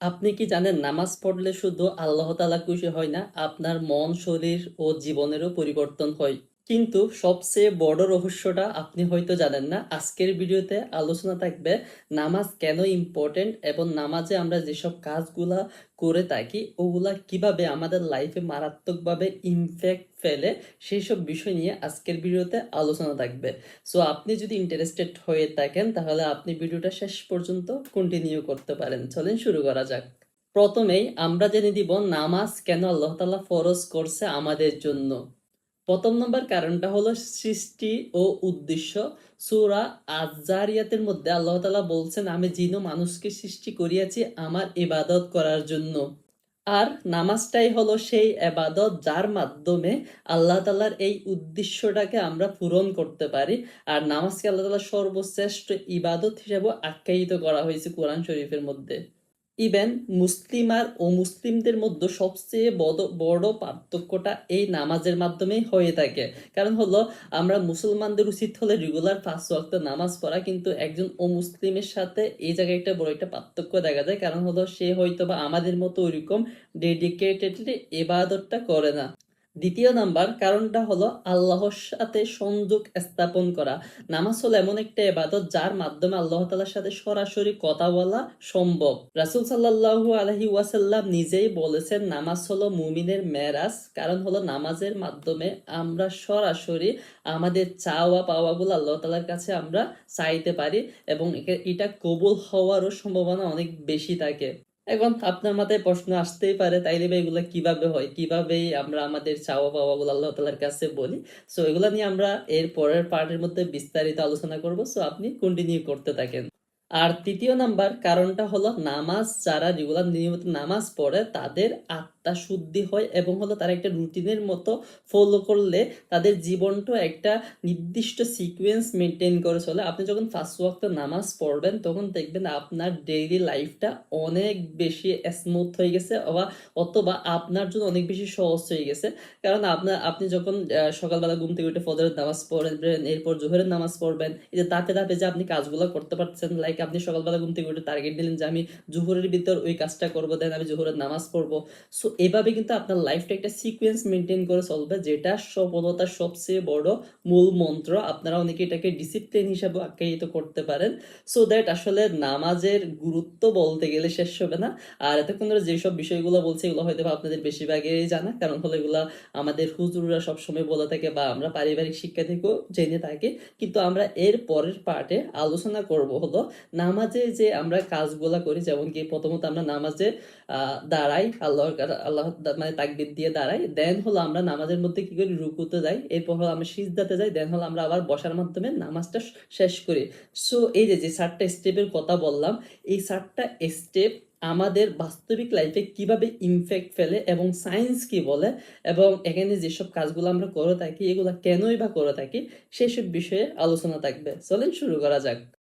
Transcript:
আপনি কি জানেন, নামাজ পড়লে শুধু আল্লাহ তালা খুশি হয় না, আপনার মন, শরীর ও জীবনেরও পরিবর্তন হয়। কিন্তু সবচেয়ে বড় রহস্যটা আপনি হয়তো জানেন না। আজকের ভিডিওতে আলোচনা থাকবে নামাজ কেন ইম্পর্টেন্ট এবং নামাজে আমরা যেসব কাজগুলা করে থাকি, ওগুলা কীভাবে আমাদের লাইফে মারাত্মকভাবে ইমপ্যাক্ট ফেলে সেই সব বিষয় নিয়ে আজকের ভিডিওতে আলোচনা থাকবে। সো আপনি যদি ইন্টারেস্টেড হয়ে থাকেন, তাহলে আপনি ভিডিওটা শেষ পর্যন্ত কন্টিনিউ করতে পারেন। চলেন শুরু করা যাক। প্রথমেই আমরা জেনে দিব নামাজ কেন আল্লাহ তাআলা ফরজ করছে আমাদের জন্য। প্রথম নম্বর কারণটা হলো সৃষ্টি ও উদ্দেশ্য। সুরা আজ-জারিয়াতের মধ্যে আল্লাহ তাআলা বলছেন, আমি জিন মানুষকে সৃষ্টি করিয়াছি আমার ইবাদত করার জন্য। আর নামাজটাই হলো সেই এবাদত যার মাধ্যমে আল্লাহ তাআলার এই উদ্দেশ্যটাকে আমরা পূরণ করতে পারি। আর নামাজকে আল্লাহ তাআলা সর্বশ্রেষ্ঠ ইবাদত হিসেবে আখ্যায়িত করা হয়েছে কোরআন শরীফের মধ্যে। ইভেন মুসলিম আর ও মুসলিমদের মধ্যে সবচেয়ে বড় পার্থক্যটা এই নামাজের মাধ্যমেই হয়ে থাকে। কারণ হলো, আমরা মুসলমানদের উচিত হলে রেগুলার পাঁচ ওয়াক্ত নামাজ পড়া, কিন্তু একজন ও মুসলিমের সাথে এই জায়গায় একটা বড় একটা পার্থক্য দেখা যায়। কারণ হলো, সে হয়তো বা আমাদের মতো ওইরকম ডেডিকেটেডলি এবাদতটা করে না। দ্বিতীয় নাম্বার কারণটা হলো আল্লাহর সাথে সংযোগ স্থাপন করা। নামাজ হলো এমন একটা এবাদত যার মাধ্যমে আল্লাহ তাআলার সাথে সরাসরি কথা বলা সম্ভব। রাসূল সাল্লাল্লাহু আলাইহি ওয়াসাল্লাম নিজেই বলেছেন, নামাজ হলো মুমিনের মেরাজ। কারণ হলো নামাজের মাধ্যমে আমরা সরাসরি আমাদের চাওয়া পাওয়াগুলো আল্লাহ তালার কাছে আমরা চাইতে পারি এবং এটা কবুল হওয়ারও সম্ভাবনা অনেক বেশি থাকে। এখন আপনার মাথায় প্রশ্ন আসতেই পারে, তাইলে বা এগুলো কীভাবে হয়? কীভাবে আমরা আমাদের চাওয়া পাওয়া গুলো আল্লাহ তালার কাছে বলি? সো এগুলো নিয়ে আমরা এর পরের পার্টের মধ্যে বিস্তারিত আলোচনা করব। সো আপনি কন্টিনিউ করতে থাকেন। আর তৃতীয় নাম্বার কারণটা হলো, নামাজ যারা যেগুলো নিয়মিত নামাজ পড়ে, তাদের আত্মা শুদ্ধি হয় এবং হলো তারা একটা রুটিনের মতো ফলো করলে তাদের জীবনটা একটা নির্দিষ্ট সিকোয়েন্স মেনটেন করে চলে। আপনি যখন ফার্স্ট ওয়াক্ত নামাজ পড়বেন, তখন দেখবেন আপনার ডেইলি লাইফটা অনেক বেশি স্মুথ হয়ে গেছে অথবা অথবা আপনার জন্য অনেক বেশি সহজ হয়ে গেছে। কারণ আপনার আপনি যখন সকালবেলা ঘুম থেকে উঠে ফজরের নামাজ পড়বেন, এরপর জোহরের নামাজ পড়বেন, এই যে ধাপে ধাপে যে আপনি কাজগুলো করতে পারছেন লাইক আপনি সকালবেলা ঘুম থেকে উঠে টার্গেট দিলেন যে আমি জোহরের ভিতর ওই কাজটা করব দেন আমি জোহরের নামাজ পড়ব। সো এভাবে কিন্তু আপনার লাইফটা একটা সিকোয়েন্স মেনটেন করে চলবে, যেটা সফলতার সবচেয়ে বড় মূল মন্ত্র। আপনারা অনেকে এটাকে ডিসিপ্লিন হিসাবে আখ্যায়িত করতে পারেন। সো দ্যাট আসলে নামাজের গুরুত্ব বলতে গেলে শেষ হবে না। আর এতক্ষণ ধরে যেসব বিষয়গুলো বলছে, এগুলো হয়তো আপনাদের বেশিরভাগই জানা। কারণ হলো এগুলা আমাদের হুজুররা সবসময় বলে থাকে বা আমরা পারিবারিক শিক্ষা থেকেও জেনে থাকি। কিন্তু আমরা এর পরের পার্টে আলোচনা করব হলো নামাজে যে আমরা কাজগুলা করি যেমন কি প্রথমত আমরা নামাজে দাঁড়াই, আল্লাহর আল্লাহ মানে তাকবির দিয়ে দাঁড়াই দেন হলো আমরা নামাজের মধ্যে কি করি? রুকুতে যাই। এরপর হলো আমরা সিজদাতে যাই। দেন হলো আমরা আবার বসার মাধ্যমে নামাজটা শেষ করি। সো এই যে যে চারটা স্টেপের কথা বললাম, এই চারটা স্টেপ আমাদের বাস্তবিক লাইফে কীভাবে ইমপ্যাক্ট ফেলে এবং সায়েন্স কি বলে? এবং এখানে যেসব কাজগুলো আমরা করে থাকি, এগুলো কেনই বা করে থাকি, সেসব বিষয়ে আলোচনা থাকবে। চলেন শুরু করা যাক।